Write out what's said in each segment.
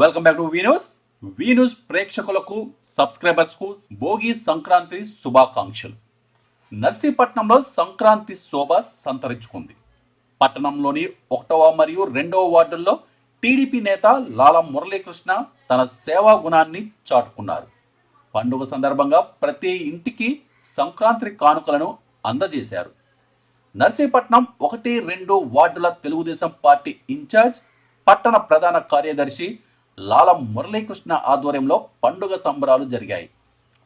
Welcome back to V News V News ప్రేక్షకులకు సబ్స్క్రైబర్స్కు భోగి సంక్రాంతి శుభాకాంక్షలు. నర్సీపట్నంలో సంక్రాంతి శోభ సంతరించుకుంది. పట్టణంలోని ఒకటవ మరియు రెండవ వార్డుల్లో టీడీపీ నేత లాల మురళీకృష్ణ తన సేవా గుణాన్ని చాటుకున్నారు. పండుగ సందర్భంగా ప్రతి ఇంటికి సంక్రాంతి కానుకలను అందజేశారు. నర్సీపట్నం ఒకటి రెండు వార్డుల తెలుగుదేశం పార్టీ ఇన్ఛార్జ్ పట్టణ ప్రధాన కార్యదర్శి లాల మురళీకృష్ణ ఆధ్వర్యంలో పండుగ సంబరాలు జరిగాయి.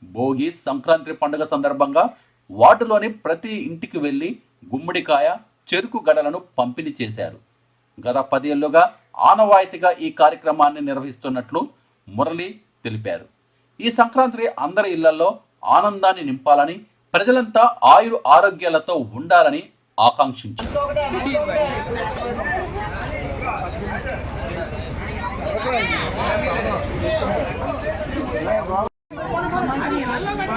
భోగి సంక్రాంతి పండుగ సందర్భంగా వార్డులోని ప్రతి ఇంటికి వెళ్ళి గుమ్మడికాయ చెరుకు గడలను పంపిణీ చేశారు. గత పదేళ్ళుగా ఆనవాయితీగా ఈ కార్యక్రమాన్ని నిర్వహిస్తున్నట్లు మురళి తెలిపారు. ఈ సంక్రాంతి అందరి ఇళ్ళలో ఆనందాన్ని నింపాలని ప్రజలంతా ఆయురు ఆరోగ్యాలతో ఉండాలని ఆకాంక్షించారు. ఒకటి